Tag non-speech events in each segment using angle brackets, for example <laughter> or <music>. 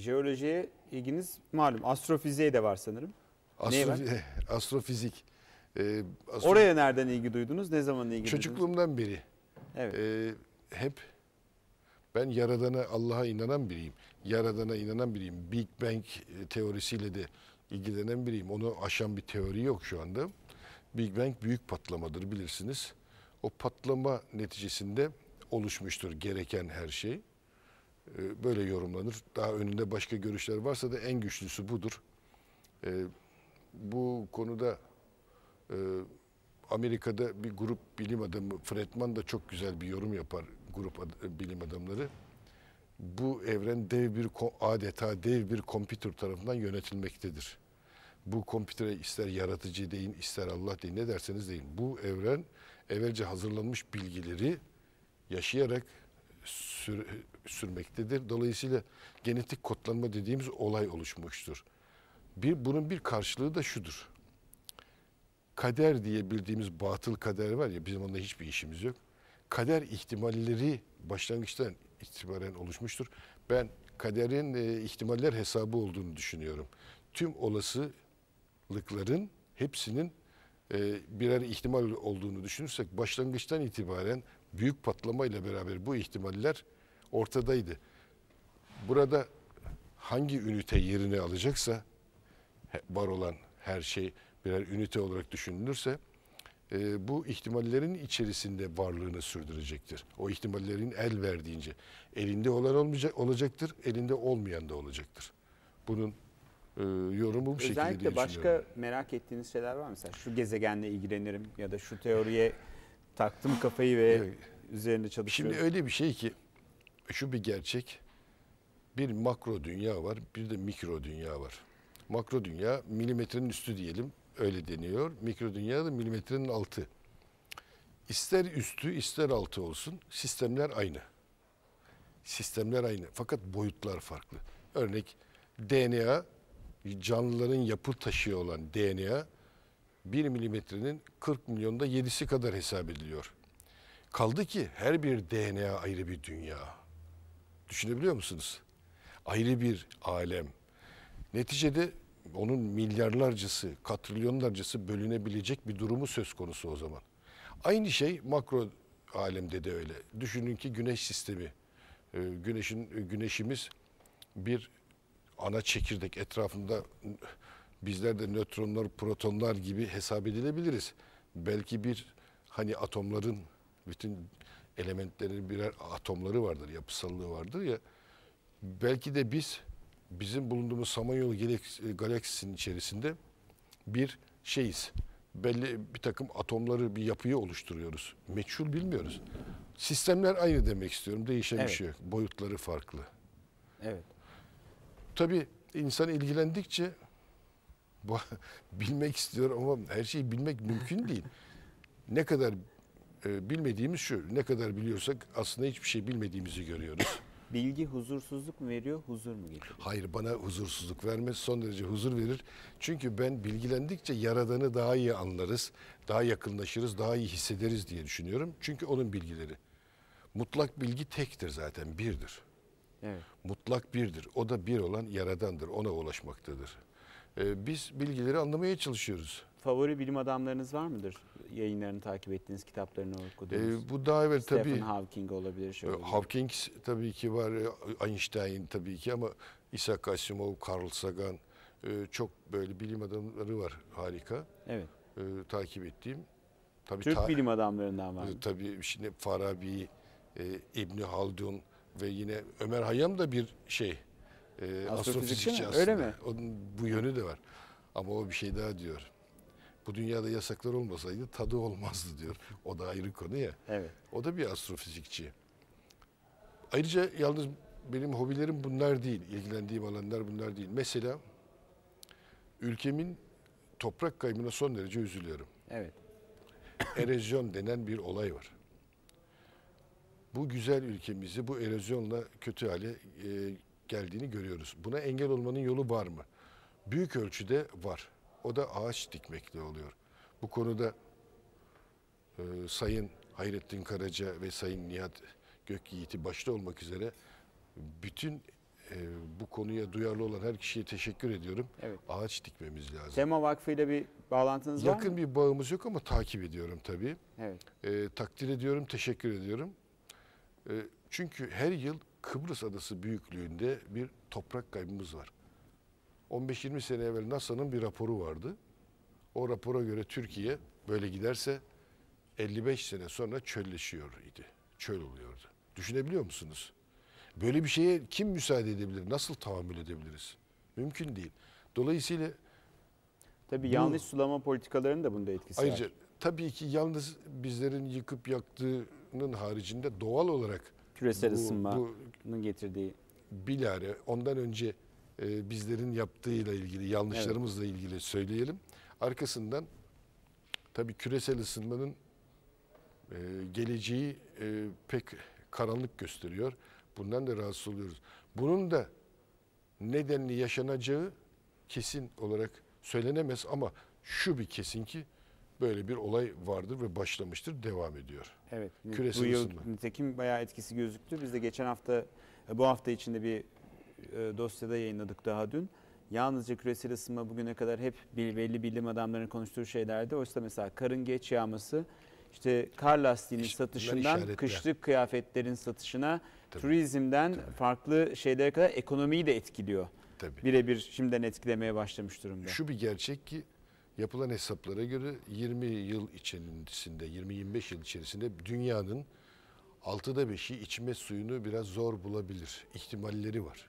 Jeolojiye ilginiz malum. Astrofiziğe de var sanırım. Var? Astrofi- <laughs> astrofizik. Ee, astro- Oraya nereden ilgi duydunuz? Ne zaman ilgi duydunuz? Çocukluğumdan beri Evet. e, hep ben Yaradan'a, Allah'a inanan biriyim. Yaradan'a inanan biriyim. Big Bang e, teorisiyle de ilgilenen biriyim. Onu aşan bir teori yok şu anda. Big Bang büyük patlamadır bilirsiniz. O patlama neticesinde oluşmuştur gereken her şey. E, Böyle yorumlanır. Daha önünde başka görüşler varsa da en güçlüsü budur. E, Bu konuda e, Amerika'da bir grup bilim adamı, Fredman da çok güzel bir yorum yapar grup ad- bilim adamları. Bu evren dev bir adeta dev bir kompütür tarafından yönetilmektedir. Bu kompütere ister yaratıcı deyin, ister Allah deyin, ne derseniz deyin. Bu evren evvelce hazırlanmış bilgileri yaşayarak sür- sürmektedir. Dolayısıyla genetik kodlanma dediğimiz olay oluşmuştur. Bir, bunun bir karşılığı da şudur kader diye bildiğimiz batıl kader var ya bizim onunla hiçbir işimiz yok. Kader ihtimalleri başlangıçtan itibaren oluşmuştur. Ben kaderin e, ihtimaller hesabı olduğunu düşünüyorum. Tüm olasılıkların hepsinin e, birer ihtimal olduğunu düşünürsek başlangıçtan itibaren büyük patlamayla beraber bu ihtimaller ortadaydı. Burada hangi ünite yerini alacaksa var olan her şey birer ünite olarak düşünülürse e, bu ihtimallerin içerisinde varlığını sürdürecektir. O ihtimallerin el verdiğince elinde olan olmayacak olacaktır, elinde olmayan da olacaktır. Bunun e, yorumu bu şekilde diye Özellikle başka merak ettiğiniz şeyler var mı? Mesela şu gezegenle ilgilenirim ya da şu teoriye taktım kafayı ve Evet. üzerinde çalışıyorum. Şimdi öyle bir şey ki şu bir gerçek. Bir makro dünya var, bir de mikro dünya var. Makro dünya milimetrenin üstü diyelim, öyle deniyor. Mikro dünya da milimetrenin altı. İster üstü, ister altı olsun, sistemler aynı. Sistemler aynı fakat boyutlar farklı. Örnek DNA, canlıların yapı taşı olan DNA 1 milimetrenin 40 milyonda 7'si kadar hesap ediliyor. Kaldı ki her bir DNA ayrı bir dünya. Düşünebiliyor musunuz? Ayrı bir alem. Neticede onun milyarlarcası, katrilyonlarcası bölünebilecek bir durumu söz konusu o zaman. Aynı şey makro alemde de öyle. Düşünün ki güneş sistemi. Ee, Güneşin güneşimiz bir ana çekirdek etrafında bizler de nötronlar, protonlar gibi hesap edilebiliriz. Belki bir hani atomların bütün elementlerin birer atomları vardır, yapısallığı vardır ya. Belki de biz bizim bulunduğumuz Samanyolu galaksi- galaksisinin içerisinde bir şeyiz. Belli bir takım atomları, bir yapıyı oluşturuyoruz. Meçhul bilmiyoruz. Sistemler aynı demek istiyorum. Değişen Evet. bir şey yok. Boyutları farklı. Evet. Tabii insan ilgilendikçe bu, <laughs> bilmek istiyor ama her şeyi bilmek mümkün değil. Ne kadar e, bilmediğimiz şu, ne kadar biliyorsak aslında hiçbir şey bilmediğimizi görüyoruz. <coughs> Bilgi huzursuzluk mu veriyor, huzur mu getiriyor? Hayır bana huzursuzluk vermez, son derece huzur verir. Çünkü ben bilgilendikçe Yaradan'ı daha iyi anlarız, daha yakınlaşırız, daha iyi hissederiz diye düşünüyorum. Çünkü onun bilgileri. Mutlak bilgi tektir zaten, birdir. Evet. mutlak birdir. O da bir olan yaradandır. Ona ulaşmaktadır. Ee, biz bilgileri anlamaya çalışıyoruz. Favori bilim adamlarınız var mıdır? Yayınlarını takip ettiğiniz, kitaplarını okuduğunuz. Ee, bu daha evvel Stephen tabii Hawking olabilir. Şey e, olabilir. Hawking tabii ki var, e, Einstein tabii ki ama Isaac Asimov, Carl Sagan e, çok böyle bilim adamları var harika. Evet. E, takip ettiğim. Tabii Türk ta- bilim adamlarından var e, tabii şimdi Farabi, e, İbni Haldun ve yine Ömer Hayyam da bir şey e, Astrofizikçi aslında. Öyle mi? Onun bu yönü de var. Ama o bir şey daha diyor. Bu dünyada yasaklar olmasaydı tadı olmazdı diyor. O da ayrı konu ya. Evet. O da bir astrofizikçi. Ayrıca yalnız benim hobilerim bunlar değil. ilgilendiğim alanlar bunlar değil. Mesela ülkemin toprak kaybına son derece üzülüyorum. Evet. Erozyon denen bir olay var. Bu güzel ülkemizi bu erozyonla kötü hale e, geldiğini görüyoruz. Buna engel olmanın yolu var mı? Büyük ölçüde var. O da ağaç dikmekle oluyor. Bu konuda e, Sayın Hayrettin Karaca ve Sayın Nihat Gökyiğit'i başta olmak üzere bütün e, bu konuya duyarlı olan her kişiye teşekkür ediyorum. Evet. Ağaç dikmemiz lazım. Tema Vakfı ile bir bağlantınız var Yakın mı? bir bağımız yok ama takip ediyorum tabii. Evet. E, takdir ediyorum, teşekkür ediyorum. E, çünkü her yıl Kıbrıs Adası büyüklüğünde bir toprak kaybımız var. 15-20 sene evvel NASA'nın bir raporu vardı. O rapora göre Türkiye böyle giderse 55 sene sonra çölleşiyor idi. Çöl oluyordu. Düşünebiliyor musunuz? Böyle bir şeye kim müsaade edebilir? Nasıl tahammül edebiliriz? Mümkün değil. Dolayısıyla Tabii Bu- yanlış sulama politikalarının da bunda etkisi Ayrıca var. tabii ki yalnız bizlerin yıkıp yaktığının haricinde doğal olarak Küresel bu- ısınmanın getirdiği. bilare ondan önce e, bizlerin yaptığıyla ilgili yanlışlarımızla ilgili söyleyelim. Arkasından tabii küresel ısınmanın e, geleceği e, pek karanlık gösteriyor. Bundan da rahatsız oluyoruz. Bunun da nedenli yaşanacağı kesin olarak söylenemez ama şu bir kesin ki böyle bir olay vardır ve başlamıştır, devam ediyor. Evet. Küresel bu yıl ısınma. nitekim bayağı etkisi gözüktü. Biz de geçen hafta e, bu hafta içinde bir e, dosyada yayınladık daha dün. Yalnızca küresel ısınma bugüne kadar hep belli bilim adamlarının konuştuğu şeylerdi. Oysa mesela karın geç yağması, işte kar lastiğinin İşte satışından kışlık kıyafetlerin satışına, Tabii. turizmden Tabii. farklı şeylere kadar ekonomiyi de etkiliyor. Birebir şimdiden etkilemeye başlamış durumda. Şu bir gerçek ki yapılan hesaplara göre 20 yıl içerisinde, 20-25 yıl içerisinde dünyanın altıda beşi içme suyunu biraz zor bulabilir. ihtimalleri var.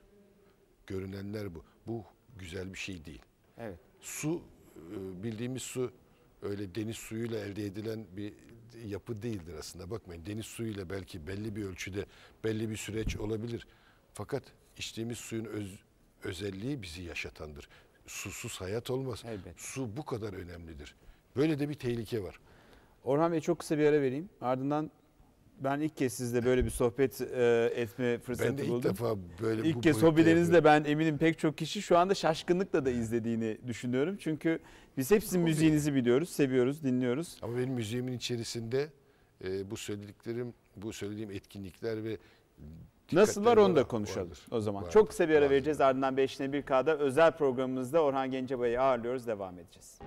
Görünenler bu. Bu güzel bir şey değil. Evet. Su, e, bildiğimiz su öyle deniz suyuyla elde edilen bir yapı değildir aslında. Bakmayın deniz suyuyla belki belli bir ölçüde belli bir süreç olabilir. Fakat içtiğimiz suyun öz, özelliği bizi yaşatandır. Susuz hayat olmaz. Elbet. Su bu kadar önemlidir. Böyle de bir tehlike var. Orhan Bey çok kısa bir ara vereyim. Ardından ben ilk kez sizle böyle bir sohbet e, etme fırsatı Ben de ilk buldum. defa böyle İlk bu kez hobilerinizle ben eminim pek çok kişi şu anda şaşkınlıkla da izlediğini düşünüyorum. Çünkü biz hep sizin Hobi. müziğinizi biliyoruz, seviyoruz, dinliyoruz. Ama benim müziğimin içerisinde e, bu söylediklerim, bu söylediğim etkinlikler ve Nasıl var dikkatler onu da konuşalım vardır. o zaman. Vardır, Çok kısa bir ara vardır. vereceğiz. Ardından 5'ine 1K'da özel programımızda Orhan Gencebay'ı ağırlıyoruz. Devam edeceğiz.